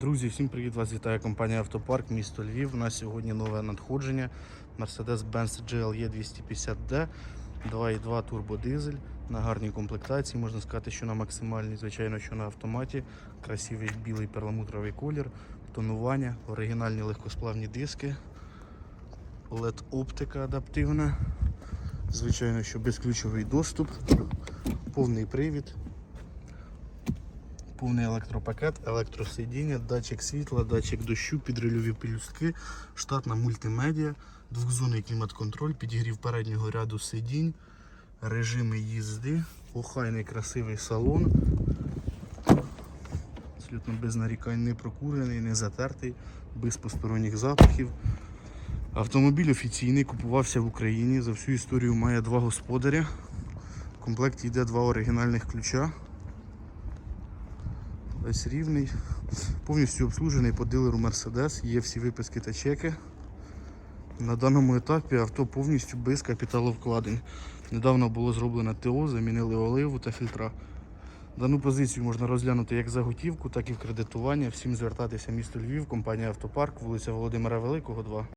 Друзі, всім привіт! Вас вітає компанія Автопарк, місто Львів. У нас сьогодні нове надходження. Mercedes-Benz GLE 250D, 2.2 турбодизель на гарній комплектації. Можна сказати, що на максимальній, звичайно, що на автоматі. Красивий білий перламутровий колір, тонування, оригінальні легкосплавні диски, LED оптика адаптивна. Звичайно, що безключовий доступ, повний привід. Повний електропакет, електросидіння, датчик світла, датчик дощу, підрильові пелюстки, штатна мультимедіа, двохзонний клімат-контроль, підігрів переднього ряду сидінь, режими їзди, охайний красивий салон. Абсолютно без нарікань, не прокурений, не затертий, без посторонніх запахів. Автомобіль офіційний, купувався в Україні. За всю історію має два господаря. В комплекті йде два оригінальних ключа. Весь рівний, повністю обслужений по дилеру Mercedes, є всі виписки та чеки. На даному етапі авто повністю без капіталовкладень. Недавно було зроблено ТО, замінили оливу та фільтра. Дану позицію можна розглянути як за готівку, так і в кредитування. Всім звертатися місто Львів, компанія Автопарк, вулиця Володимира Великого, 2.